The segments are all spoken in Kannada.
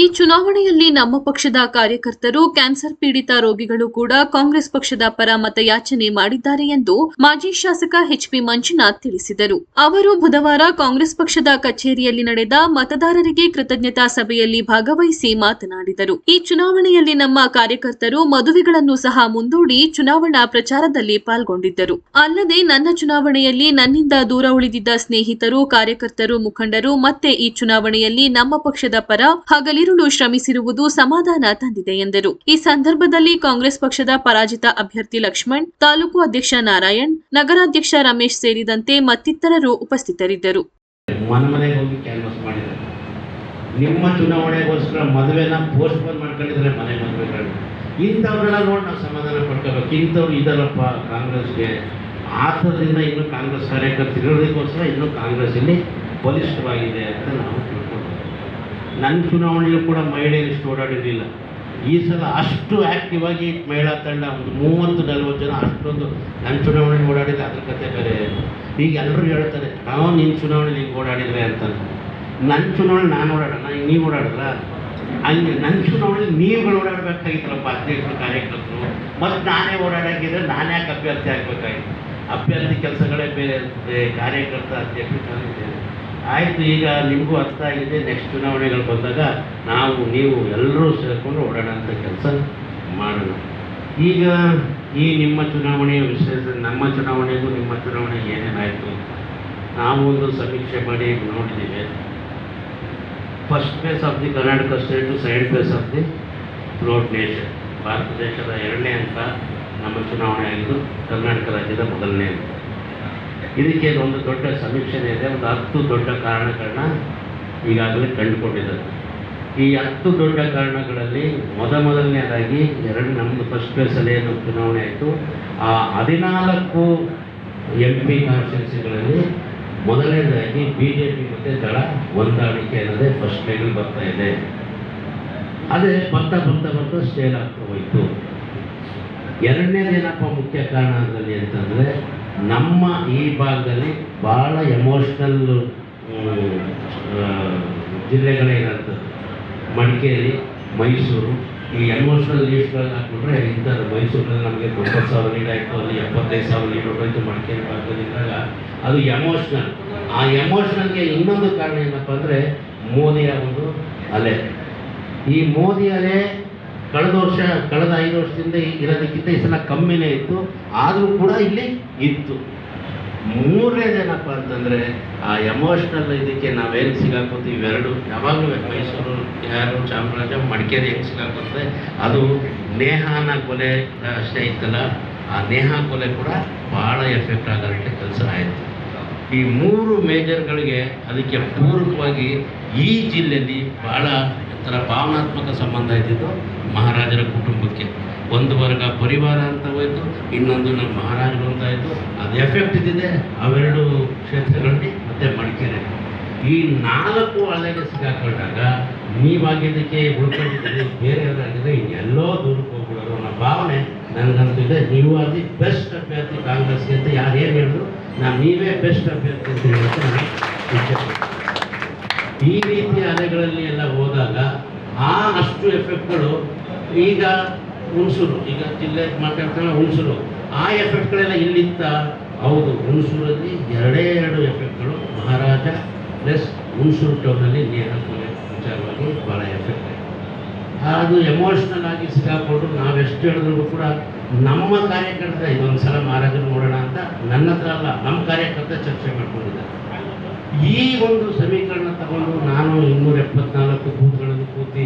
ಈ ಚುನಾವಣೆಯಲ್ಲಿ ನಮ್ಮ ಪಕ್ಷದ ಕಾರ್ಯಕರ್ತರು ಕ್ಯಾನ್ಸರ್ ಪೀಡಿತ ರೋಗಿಗಳು ಕೂಡ ಕಾಂಗ್ರೆಸ್ ಪಕ್ಷದ ಪರ ಮತಯಾಚನೆ ಮಾಡಿದ್ದಾರೆ ಎಂದು ಮಾಜಿ ಶಾಸಕ ಎಚ್ಪಿ ಮಂಜುನಾಥ್ ತಿಳಿಸಿದರು. ಅವರು ಬುಧವಾರ ಕಾಂಗ್ರೆಸ್ ಪಕ್ಷದ ಕಚೇರಿಯಲ್ಲಿ ನಡೆದ ಮತದಾರರಿಗೆ ಕೃತಜ್ಞತಾ ಸಭೆಯಲ್ಲಿ ಭಾಗವಹಿಸಿ ಮಾತನಾಡಿದರು. ಈ ಚುನಾವಣೆಯಲ್ಲಿ ನಮ್ಮ ಕಾರ್ಯಕರ್ತರು ಮದುವೆಗಳನ್ನು ಸಹ ಮುಂದೂಡಿ ಚುನಾವಣಾ ಪ್ರಚಾರದಲ್ಲಿ ಪಾಲ್ಗೊಂಡಿದ್ದರು. ಅಲ್ಲದೆ ನನ್ನ ಚುನಾವಣೆಯಲ್ಲಿ ನನ್ನಿಂದ ದೂರ ಉಳಿದಿದ್ದ ಸ್ನೇಹಿತರು, ಕಾರ್ಯಕರ್ತರು, ಮುಖಂಡರು ಮತ್ತೆ ಈ ಚುನಾವಣೆಯಲ್ಲಿ ನಮ್ಮ ಪಕ್ಷದ ಪರ ಹಗಲಿರುಳು ಶ್ರಮಿಸಿರುವುದು ಸಮಾಧಾನ ತಂದಿದೆ ಎಂದರು. ಈ ಸಂದರ್ಭದಲ್ಲಿ ಕಾಂಗ್ರೆಸ್ ಪಕ್ಷದ ಪರಾಜಿತ ಅಭ್ಯರ್ಥಿ ಲಕ್ಷ್ಮಣ್, ತಾಲೂಕು ಅಧ್ಯಕ್ಷ ನಾರಾಯಣ್, ನಗರಾಧ್ಯಕ್ಷ ರಮೇಶ್ ಸೇರಿದಂತೆ ಮತ್ತಿತರರು ಉಪಸ್ಥಿತರಿದ್ದರು. ನಿಮ್ಮ ಚುನಾವಣೆಗೋಸ್ಕರ ಮದುವೆನ ಪೋಸ್ಟ್ಪೋನ್ ಮಾಡ್ಕೊಂಡಿದ್ರೆ ಮನೆ ಮದುವೆಗಳು ಇಂಥವ್ರೆಲ್ಲ ನೋಡಿ ನಾವು ಸಮಾಧಾನ ಪಡ್ಕೋಬೇಕು. ಇಂಥವ್ರು ಇದಾರಪ್ಪ ಕಾಂಗ್ರೆಸ್ಗೆ ಆ ಥರದಿಂದ ಇನ್ನೂ ಕಾಂಗ್ರೆಸ್ ಕಾರ್ಯಕರ್ತರು ಇರೋದಕ್ಕೋಸ್ಕರ ಇನ್ನೂ ಕಾಂಗ್ರೆಸ್ ಇಲ್ಲಿ ಬಲಿಷ್ಠವಾಗಿದೆ ಅಂತ ನಾವು ನನ್ನ ಚುನಾವಣೆಯಲ್ಲೂ ಕೂಡ ಮಹಿಳೆಯರು ಇಷ್ಟು ಓಡಾಡಿರಲಿಲ್ಲ. ಈ ಸಲ ಅಷ್ಟು ಆ್ಯಕ್ಟಿವ್ ಆಗಿ ಮಹಿಳಾ ತಂಡ ಒಂದು ಮೂವತ್ತು, ನಲ್ವತ್ತು ಜನ ಅಷ್ಟೊಂದು ನನ್ನ ಚುನಾವಣೆ ಓಡಾಡಿದ್ರೆ ಅದ್ರ ಕತೆ ಬೇರೆ. ಈಗ ಎಲ್ಲರೂ ಹೇಳ್ತಾರೆ, ನಾವು ನಿನ್ನ ಚುನಾವಣೆ ಹಿಂಗೆ ಓಡಾಡಿದ್ರೆ ಅಂತ. ನನ್ನ ಚುನಾವಣೆ ನಾನು ಓಡಾಡೋಣ ಈಗ ನೀವು ಓಡಾಡಿದ್ರ? ಹಂಗೆ ನನ್ನ ಚುನಾವಣೆ ನೀವುಗಳು ಓಡಾಡಬೇಕಾಗಿತ್ತಲ್ಲಪ್ಪ ಅಧ್ಯಕ್ಷರು ಕಾರ್ಯಕರ್ತರು. ಮತ್ತು ನಾನೇ ಓಡಾಡೋಕ್ಕಿದ್ರೆ ನಾನು ಯಾಕೆ ಅಭ್ಯರ್ಥಿ ಆಗಬೇಕಾಗಿತ್ತು? ಅಭ್ಯರ್ಥಿ ಕೆಲಸಗಳೇ ಬೇರೆ ಇರ್ತದೆ ಕಾರ್ಯಕರ್ತ ಅಧ್ಯಕ್ಷ ಆಯಿತು, ಈಗ ನಿಮಗೂ ಅರ್ಥ ಆಗಿದೆ. ನೆಕ್ಸ್ಟ್ ಚುನಾವಣೆಗಳು ಬಂದಾಗ ನಾವು, ನೀವು ಎಲ್ಲರೂ ಸೇರಿಕೊಂಡು ಓಡಾಡೋಂಥ ಕೆಲಸ ಮಾಡೋಣ. ಈಗ ಈ ನಿಮ್ಮ ಚುನಾವಣೆಯ ವಿಶೇಷ, ನಮ್ಮ ಚುನಾವಣೆಗೂ ನಿಮ್ಮ ಚುನಾವಣೆಗೆ ಏನೇನಾಯಿತು ನಾವು ಒಂದು ಸಮೀಕ್ಷೆ ಮಾಡಿ ನೋಡಿದ್ದೀವಿ. First place of the Karnataka state second place of the throughout nation Bharat ದೇಶದ ಎರಡನೇ ಅಂತ ನಮ್ಮ ಚುನಾವಣೆ ಆಗಿದ್ದು ಕರ್ನಾಟಕ ರಾಜ್ಯದ ಮೊದಲನೇ ಹಂತ. ಇದಕ್ಕೆ ಒಂದು ದೊಡ್ಡ ಸಮೀಕ್ಷೆ ಇದೆ, ಒಂದು ಹತ್ತು ದೊಡ್ಡ ಕಾರಣಗಳನ್ನ ಈಗಾಗಲೇ ಕಂಡುಕೊಂಡಿದ್ದಾರೆ. ಈ ಹತ್ತು ದೊಡ್ಡ ಕಾರಣಗಳಲ್ಲಿ ಮೊದ ಮೊದಲನೇದಾಗಿ ಎರಡು ನಮ್ಮದು ಫಸ್ಟ್ ಪ್ಲೇಸಲ್ಲಿ ಏನು ಚುನಾವಣೆ ಆಯಿತು. ಆ ಹದಿನಾಲ್ಕು ಎಂ ಪಿ ಕಾನ್ಸ್ಟಿಟ್ಯೂನ್ಸಿಗಳಲ್ಲಿ ಮೊದಲನೇದಾಗಿ ಬಿ ಜೆ ಪಿ ಮತ್ತು ದಳ ಹೊಂದಾಣಿಕೆ ಅನ್ನೋದೇ ಫಸ್ಟ್ ಲೈನಲ್ಲಿ ಬರ್ತಾ ಇದೆ. ಅದೇ ಬರ್ತಾ ಬರ್ತಾ ಬರ್ತಾ ಸ್ಟೇಲ್ ಆಗ್ತಾ ಹೋಯಿತು. ಎರಡನೇದೇನಪ್ಪ ಮುಖ್ಯ ಕಾರಣ ಅದರಲ್ಲಿ ಅಂತಂದರೆ ನಮ್ಮ ಈ ಭಾಗದಲ್ಲಿ ಭಾಳ ಎಮೋಷ್ನಲ್ ಜಿಲ್ಲೆಗಳೇನಂತದ್ದು ಮಡಿಕೇರಿ, ಮೈಸೂರು, ಈ ಎಮೋಷ್ನಲ್ ಲೀಡ್ಸ್ಗಳನ್ನ ಹಾಕ್ಬಿಟ್ರೆ ಇಂಥದ್ದು ಮೈಸೂರಲ್ಲಿ ನಮಗೆ ತೊಂಬತ್ತು ಸಾವಿರ ಲೀಡ್ ಆಯಿತು, ಅಲ್ಲಿ ಎಪ್ಪತ್ತೈದು ಸಾವಿರ ಲೀಡ್ ಹೊರಟೋಯ್ತು ಮಡಿಕೇರಿ ಭಾಗದಲ್ಲಿದ್ದಾಗ ಅದು ಎಮೋಷ್ನಲ್ ಆ ಎಮೋಷ್ನಲ್ಗೆ ಇನ್ನೊಂದು ಕಾರಣ ಏನಪ್ಪ ಅಂದರೆ ಮೋದಿಯ ಒಂದು ಅಲೆ. ಈ ಮೋದಿ ಅಲೆ ಕಳೆದ ವರ್ಷ, ಕಳೆದ ಐದು ವರ್ಷದಿಂದ ಇರೋದಕ್ಕಿಂತ ಈ ಸಲ ಕಮ್ಮಿನೇ ಇತ್ತು. ಆದರೂ ಕೂಡ ಇಲ್ಲಿ ಇತ್ತು. ಮೂರನೇದೇನಪ್ಪ ಅಂತಂದರೆ ಆ ಎಮೋಷ್ನಲ್ ಇದಕ್ಕೆ ನಾವೇನು ಸಿಗಾಕೋತೀವಿ ಇವೆರಡು? ಯಾವಾಗಲೂ ಮೈಸೂರು ಯಾರು ಚಾಮರಾಜ, ಮಡಿಕೇರಿ ಹೆಂಗೆ ಸಿಗಾಕೋತದೆ? ಅದು ನೇಹಾನ ಕೊಲೆ ಅಷ್ಟೇ ಇತ್ತಲ್ಲ, ಆ ನೇಹಾ ಕೊಲೆ ಕೂಡ ಭಾಳ ಎಫೆಕ್ಟ್ ಆಗೋದಕ್ಕೆ ಕೆಲಸ ಆಯಿತು. ಈ ಮೂರು ಮೇಜರ್ಗಳಿಗೆ ಅದಕ್ಕೆ ಪೂರಕವಾಗಿ ಈ ಜಿಲ್ಲೆಯಲ್ಲಿ ಭಾಳ ಒಂಥರ ಭಾವನಾತ್ಮಕ ಸಂಬಂಧ ಇದ್ದಿದ್ದು ಮಹಾರಾಜರ ಕುಟುಂಬಕ್ಕೆ. ಒಂದು ವರ್ಗ ಪರಿವಾರ ಅಂತ ಹೋಯಿತು, ಇನ್ನೊಂದು ನಮ್ಮ ಮಹಾರಾಜರು ಅಂತ ಆಯಿತು ಅದು ಎಫೆಕ್ಟ್ ಇದ್ದಿದೆ ಅವೆರಡು ಕ್ಷೇತ್ರಗಳಲ್ಲಿ ಮತ್ತೆ ಮಡಿಕೇರಿ. ಈ ನಾಲ್ಕು ಅಲೆಗೆ ಸಿಗಾಕೊಂಡಾಗ ನೀವಾಗಿದ್ದಕ್ಕೆ ಉಳ್ಕೊಂಡಿದ್ದೀರಿ ಬೇರೆಯವರಾಗಿದ್ದರೆ ಇನ್ನೆಲ್ಲೋ ದೂರಕ್ಕೆ ಹೋಗ್ಬಿಡೋದು ಅನ್ನೋ ಭಾವನೆ ನನಗಂತೂ ಇದೆ. ನೀವು ಅಲ್ಲಿ ಬೆಸ್ಟ್ ಅಭ್ಯರ್ಥಿ ಕಾಂಗ್ರೆಸ್ಗೆ ಅಂತ ಯಾರು ಏನು ಹೇಳಿದ್ರು, ನಾನು ನೀವೇ ಬೆಸ್ಟ್ ಅಭ್ಯರ್ಥಿ ಅಂತ ಹೇಳಕ್ಕೆ ನಾನು ಇಚ್ಛೆಪಡ್ತೀನಿ. ಈ ರೀತಿಯ ಅಲೆಗಳಲ್ಲಿ ಎಲ್ಲ ಹೋದಾಗ ಆ ಅಷ್ಟು ಎಫೆಕ್ಟ್ಗಳು ಈಗ ಹುಣಸೂರು, ಈಗ ಜಿಲ್ಲೆ ಮಾತಾಡ್ತಾನೆ ಹುಣಸೂರು. ಆ ಎಫೆಕ್ಟ್ಗಳೆಲ್ಲ ಇಲ್ಲಿತ್ತ ಹೌದು, ಹುಣಸೂರಲ್ಲಿ ಎರಡೇ ಎರಡು ಎಫೆಕ್ಟ್ಗಳು ಮಹಾರಾಜ ಪ್ಲಸ್ ಹುಣಸೂರು ಟೌನಲ್ಲಿ ನೇರ ಕೊಲೆ ವಿಚಾರವಾಗಿ ಭಾಳ ಎಫೆಕ್ಟ್ ಅದು ಎಮೋಷ್ನಲ್ ಆಗಿ ಸಿಕ್ಕಾಕೊಂಡು ನಾವೆಷ್ಟು ಹೇಳಿದ್ರು ಕೂಡ ನಮ್ಮ ಕಾರ್ಯಕರ್ತ ಇದೊಂದು ಸಲ ಮಹಾರಾಜರು ನೋಡೋಣ ಅಂತ ನನ್ನ ಹತ್ರ ಅಲ್ಲ, ನಮ್ಮ ಕಾರ್ಯಕರ್ತ ಚರ್ಚೆ ಮಾಡ್ಕೊಂಡಿದ್ದಾರೆ. ಈ ಒಂದು ಸಮೀಕರಣ ತಗೊಂಡು ನಾನು ಇನ್ನೂರ ಎಪ್ಪತ್ನಾಲ್ಕು ಬೂತ್ಗಳನ್ನು ಕೂತಿ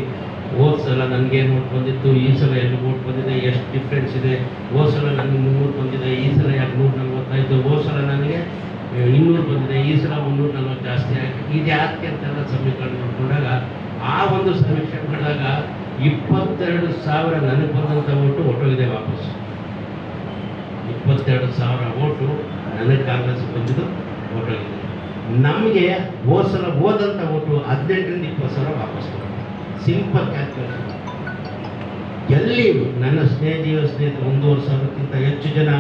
ಹೋದ ಸಲ ನನಗೆ ನೋಟ್ ಬಂದಿತ್ತು, ಈ ಸಲ ಎಲ್ಲಿ ಓಟ್ ಬಂದಿದೆ, ಎಷ್ಟು ಡಿಫ್ರೆನ್ಸ್ ಇದೆ? ಹೋದ ಸಲ ನನಗೆ ಮುನ್ನೂರು ಬಂದಿದೆ, ಈ ಸಲ ಎರಡು ನೂರ ನಲ್ವತ್ತೈದು, ಹೋದ ಸಲ ನನಗೆ ಇನ್ನೂರು ಬಂದಿದೆ, ಈ ಸಲ ಮುನ್ನೂರ ನಲ್ವತ್ತು ಜಾಸ್ತಿ ಆಗಿ ಇದು ಯಾಕೆ ಅಂತೆಲ್ಲ ಸಮೀಕರಣ ನೋಡಿಕೊಂಡಾಗ, ಆ ಒಂದು ಸಮೀಕ್ಷೆ ಮಾಡಿದಾಗ ಇಪ್ಪತ್ತೆರಡು ಸಾವಿರ ನನಗೆ ಬಂದಂಥ ಓಟು ಹೊಟ್ಟೋಗಿದೆ ವಾಪಸ್. ಇಪ್ಪತ್ತೆರಡು ಸಾವಿರ ಓಟು ನನಗೆ ಕಾಂಗ್ರೆಸ್ ಬಂದಿದ್ದು ಹೊಟ್ಟೋಗಿದೆ ನಮಗೆ ಹೋದ ಸಲ ಹೋದಂಥ ಓಟು ಹದಿನೆಂಟರಿಂದ ಇಪ್ಪತ್ತು ಸಾವಿರ ವಾಪಸ್ ಸಿಂಪಲ್ ಕ್ಯಾಲ್ಕುಲೇಷನ್ ಎಲ್ಲಿ ನನ್ನ ಸ್ನೇಹಿತ ಸ್ನೇಹಿತರು ಒಂದೂವರೆ ಸಾವಿರಕ್ಕಿಂತ ಹೆಚ್ಚು ಜನ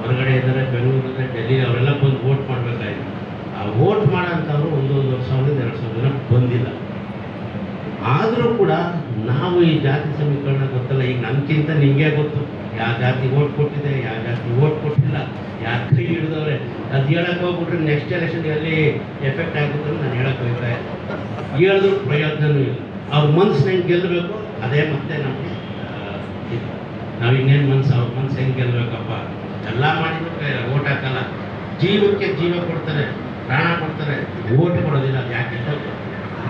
ಹೊರಗಡೆ ಇದ್ದಾರೆ, ಬೆಂಗಳೂರು ಡೆಲ್ಲಿ ಅವರೆಲ್ಲ ಬಂದು ವೋಟ್ ಮಾಡಬೇಕಾಗಿತ್ತು ಆ ವೋಟ್ ಮಾಡೋಂಥವ್ರು ಒಂದೊಂದುವರೆ ಸಾವಿರದಿಂದ ಎರಡು ಸಾವಿರ ಜನ ಬಂದಿಲ್ಲ. ಆದರೂ ಕೂಡ ನಾವು ಈ ಜಾತಿ ಸಮೀಕರಣ ಗೊತ್ತಲ್ಲ, ಈಗ ನನ್ಗಿಂತ ನಿಮಗೆ ಗೊತ್ತು. ಯಾವ ಜಾತಿ ಓಟ್ ಕೊಟ್ಟಿದೆ, ಯಾವ ಜಾತಿ ಓಟ್ ಕೊಟ್ಟಿಲ್ಲ ಹಿಡಿದವ್ರೆ ಅದು ಹೇಳಕ್ಕೆ ಹೋಗ್ಬಿಟ್ರೆ ನೆಕ್ಸ್ಟ್ ಎಲೆಕ್ಷನ್ ಎಲ್ಲಿ ಎಫೆಕ್ಟ್ ಆಗುತ್ತೆ ಅಂತ ನಾನು ಹೇಳಕ್ಕೆ ಹೋಗ್ತಾ ಹೇಳಿದ್ರು ಪ್ರಯೋಜನವೂ ಇಲ್ಲ. ಅವ್ರ ಮನ್ಸು ಹೆಂಗೆ ಗೆಲ್ಲಬೇಕು ಅದೇ ಮತ್ತೆ ನಮಗೆ ನಾವು ಇನ್ನೇನು ಮನ್ಸು, ಅವ್ರ ಮನ್ಸು ಹೆಂಗೆ ಗೆಲ್ಲಬೇಕಪ್ಪ ಎಲ್ಲ ಮಾಡಿದ್ರೆ ಓಟ್ ಹಾಕಲ್ಲ. ಜೀವಕ್ಕೆ ಜೀವ ಕೊಡ್ತಾರೆ, ಪ್ರಾಣ ಕೊಡ್ತಾರೆ ಓಟ್ ಕೊಡೋದಿಲ್ಲ, ಅದು ಯಾಕೆ.